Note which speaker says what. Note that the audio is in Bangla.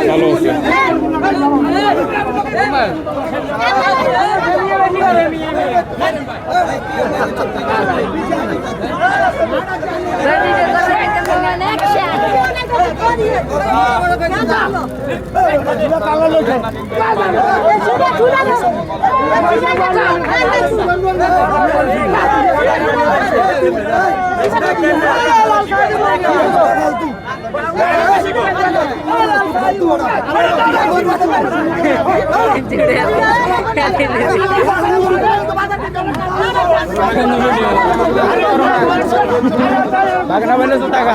Speaker 1: ভালো আছে ভাগনা বলে তো টাকা